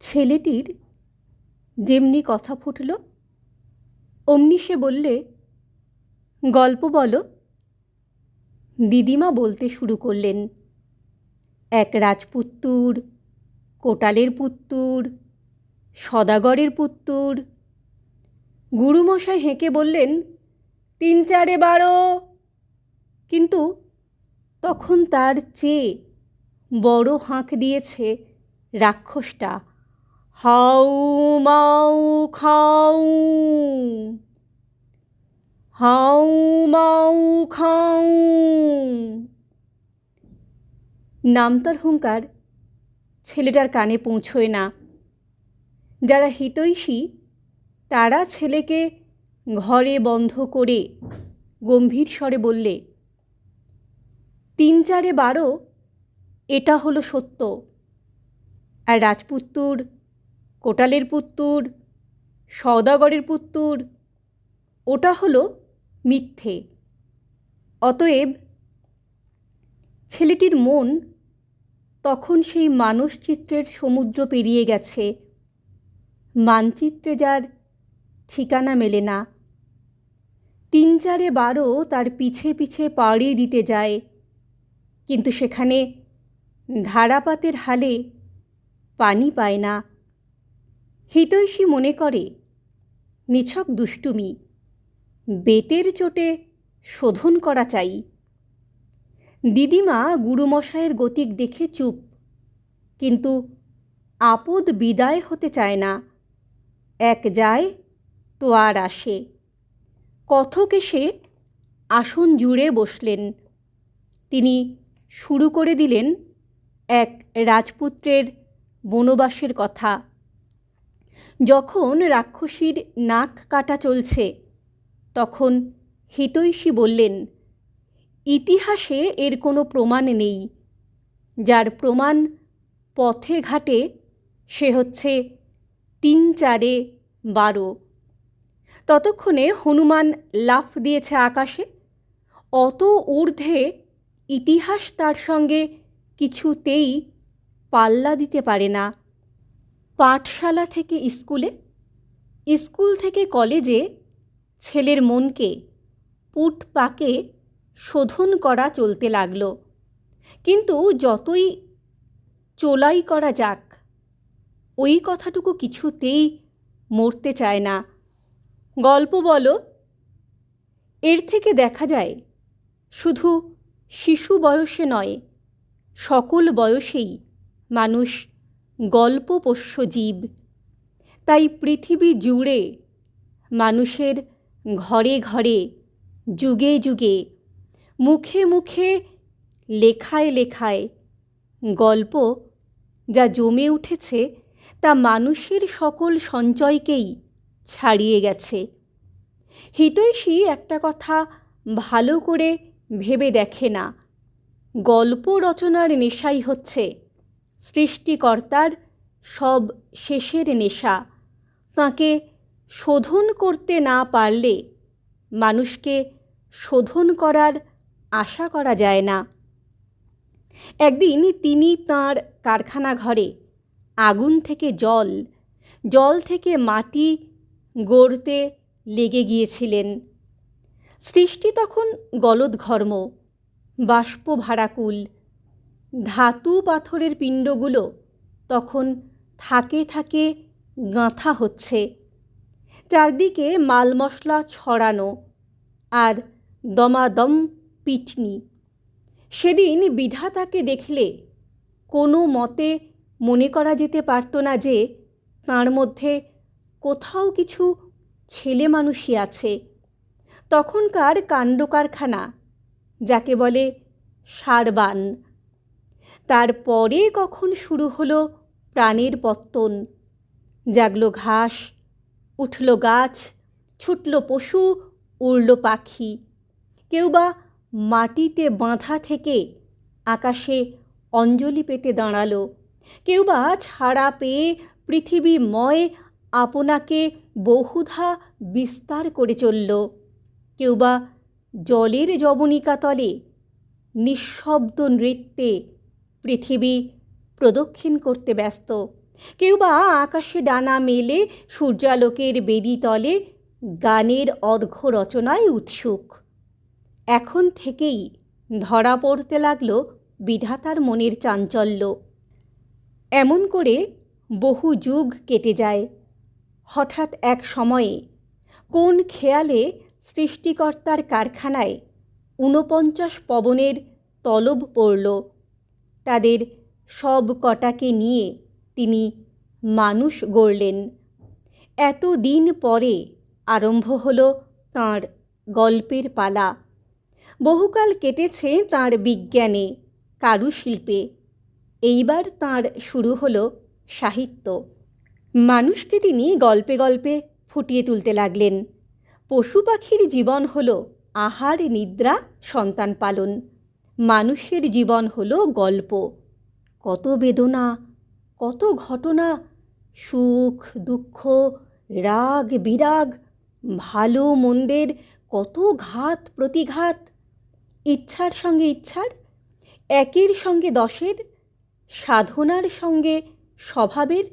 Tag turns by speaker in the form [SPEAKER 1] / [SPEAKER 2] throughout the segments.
[SPEAKER 1] ছেলেটির যেমনি কথা ফুটল, অমনি সে বললে, গল্প বলো। দিদিমা বলতে শুরু করলেন, এক রাজপুত্তুর, কোটালের পুত্তুর, সদাগরের পুত্তুর। গুরুমশাই হেঁকে বললেন, তিন চারে বারো। কিন্তু তখন তার চেয়ে বড় হাঁক দিয়েছে রাক্ষসটা। হাউ মাউ খাউ। হাউ মাউ খাউ। নামতার হুঙ্কার ছেলেটার কানে পৌঁছয় না। যারা হিতৈষী, তারা ছেলেকে ঘরে বন্ধ করে গম্ভীর স্বরে বললে, তিন চারে বারো, এটা হলো সত্য। আর রাজপুত্তুর কোটালের পুত্তুর, সওদাগরের পুত্তুর, ওটা হলো মিথ্যে। অতএব ছেলেটির মন তখন সেই মানসচিত্রের সমুদ্র পেরিয়ে গেছে। মানচিত্রে যার ঠিকানা মেলে না। তিন চারে বারো তার পিছে পিছে পাড়ি দিতে যায়। কিন্তু সেখানে ধারাপাতের হালে পানি পায় না। হিতৈষী মনে করে, নিছক দুষ্টুমি, বেতের চোটে শোধন করা চাই। দিদিমা গুরুমশায়ের গতিক দেখে চুপ, কিন্তু আপদ বিদায় হতে চায় না। এক যায় তো আর আসে। কথক এসে আসন জুড়ে বসলেন। তিনি শুরু করে দিলেন এক রাজপুত্রের বনবাসের কথা। যখন রাক্ষসীর নাক কাটা চলছে, তখন হিতৈষী বললেন, ইতিহাসে এর কোনো প্রমাণ নেই। যার প্রমাণ পথে ঘাটে, সে হচ্ছে তিন চারে বারো। ততক্ষণে হনুমান লাফ দিয়েছে আকাশে। অত ঊর্ধ্বে ইতিহাস তার সঙ্গে কিছুতেই পাল্লা দিতে পারে না। পাঠশালা থেকে স্কুলে? স্কুল থেকে কলেজে ছেলের মনকে পুট পাকে শোধন করা চলতে লাগল। কিন্তু যতই চোলাই করা যাক, ওই কথাটুকু কিছুতেই মরতে চায় না। গল্প বলো, এর থেকে দেখা যায়, শুধু শিশু বয়সে নয়, সকল বয়সেই মানুষ গল্পপোষ্য জীব। তাই পৃথিবী জুড়ে মানুষের ঘরে ঘরে, যুগে যুগে, মুখে মুখে, লেখায় লেখায় গল্প যা জমে উঠেছে, তা মানুষের সকল সঞ্চয়কেই ছাড়িয়ে গেছে। হিতৈষী একটা কথা ভালো করে ভেবে দেখে না। গল্প রচনার নেশাই হচ্ছে সৃষ্টিকর্তার সব শেষের নেশা। তাঁকে শোধন করতে না পারলে মানুষকে শোধন করার আশা করা যায় না। একদিন তিনি তাঁর কারখানা ঘরে আগুন থেকে জল জল থেকে মাটি গড়তে লেগে গিয়েছিলেন। সৃষ্টি তখন গলদঘর্ম বাষ্প ভারাকুল ধাতু পাথরের পিণ্ডগুলো তখন থাকে থাকে গাঁথা হচ্ছে। চারদিকে মাল মশলা ছড়ানো আর দমাদম পিটনি। সেদিন বিধাতাকে দেখলে কোনো মতে মনে করা যেতে পারত না যে তাঁর মধ্যে কোথাও কিছু ছেলে মানুষই আছে। তখনকার কাণ্ড কারখানা যাকে বলে সারবান তারপরে কখন শুরু হলো প্রাণের পত্তন। জাগলো ঘাস, উঠল গাছ, ছুটল পশু, উড়ল পাখি। কেউ বা মাটিতে বাঁধা থেকে আকাশে অঞ্জলি পেতে দাঁড়াল। কেউ বা ছাড়া পেয়ে পৃথিবীময় আপনাকে বহুধা বিস্তার করে চলল। কেউ বা জলের জবনিকা তলে নিঃশব্দ নৃত্যে পৃথিবী প্রদক্ষিণ করতে ব্যস্ত। কেউ বা আকাশে ডানা মেলে সূর্যালোকের বেদি তলে গানের অর্ঘ্য রচনায় উৎসুক। এখন থেকেই ধরা পড়তে লাগল বিধাতার মনের চাঞ্চল্য। এমন করে বহু যুগ কেটে যায়। হঠাৎ এক সময়ে কোন খেয়ালে সৃষ্টিকর্তার কারখানায় ঊনপঞ্চাশ পবনের তলব পড়ল। তাদের সব কটাকে নিয়ে তিনি মানুষ গড়লেন। এত দিন পরে আরম্ভ হল তাঁর গল্পের পালা। বহুকাল কেটেছে তাঁর বিজ্ঞানে, কারুশিল্পে। এইবার তাঁর শুরু হলো সাহিত্য। মানুষকে তিনি গল্পে গল্পে ফুটিয়ে তুলতে লাগলেন। পশু পাখির জীবন হল আহার, নিদ্রা, সন্তান পালন। মানুষের জীবন হলো গল্প। কত বেদনা, কত ঘটনা, সুখ, দুঃখ, রাগ, বিরাগ, ভালো মন্দের কত ঘাত, প্রতিঘাত। ইচ্ছার সঙ্গে ইচ্ছার, একের সঙ্গে দশের, সাধনার সঙ্গে স্বভাবের,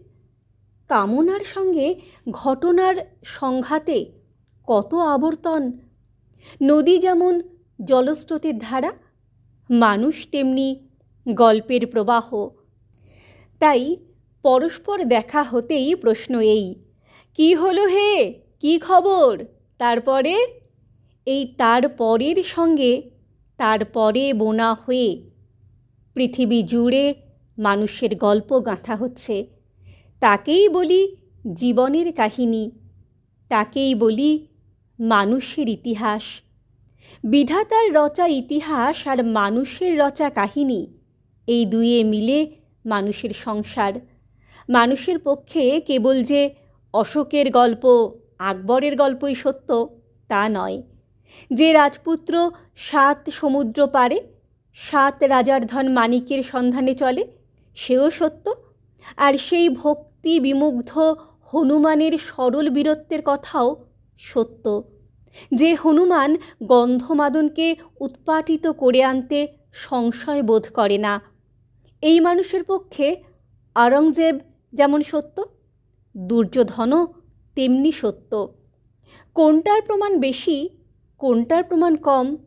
[SPEAKER 1] কামনার সঙ্গে ঘটনার সংঘাতে কত আবর্তন। নদী যেমন জলস্রোতের ধারা মানুষ তেমনি গল্পের প্রবাহ। তাই পরস্পর দেখা হতেই প্রশ্ন এই, কি হলো হে? কি খবর? তারপরে, এই তার পরের সঙ্গে তারপরে বোনা হয়ে পৃথিবী জুড়ে মানুষের গল্প গাঁথা হচ্ছে। তাকেই বলি জীবনের কাহিনী, তাকেই বলি মানুষের ইতিহাস। বিধাতার রচা ইতিহাস আর মানুষের রচা কাহিনী। এই দুয়ে মিলে মানুষের সংসার। মানুষের পক্ষে কেবল যে অশোকের গল্প, আকবরের গল্পই সত্য, তা নয়। যে রাজপুত্র সাত সমুদ্র পারে, সাত রাজার ধন মানিকের সন্ধানে চলে, সেও সত্য। আর সেই ভক্তি বিমুগ্ধ হনুমানের সরল বীরত্বের কথাও সত্য। যে হনুমান গন্ধমাদনকে উৎপাটিত করে আনতে সংশয় বোধ করে না। এই মানুষের পক্ষে আরঙ্গজেব যেমন সত্য, দুর্যোধনও তেমনি সত্য। কোনটার প্রমাণ বেশি, কোনটার প্রমাণ কম,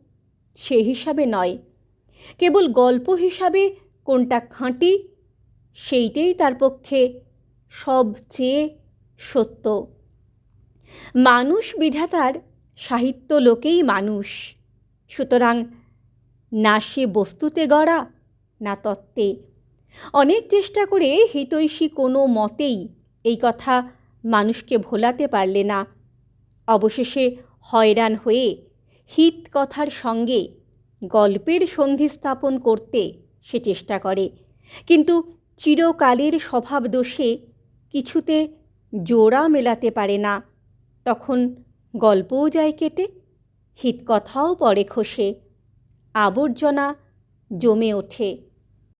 [SPEAKER 1] সে হিসাবে নয়। কেবল গল্প হিসাবে কোনটা খাঁটি, সেইটাই তার পক্ষে সবচেয়ে সত্য। মানুষ বিধাতার সাহিত্য লোকেই মানুষ। সুতরাং না সে বস্তুতে গড়া, না তত্ত্বে। অনেক চেষ্টা করে হিতৈষী কোনো মতেই এই কথা মানুষকে ভোলাতে পারলে না। অবশেষে হয়রান হয়ে হিত কথার সঙ্গে গল্পের সন্ধি স্থাপন করতে সে চেষ্টা করে। কিন্তু চিরকালের স্বভাব দোষে কিছুতে জোড়া মেলাতে পারে না। তখন গল্পও যায় কেটে হিতকথাও পড়ে খসে আবর্জনা জমে ওঠে।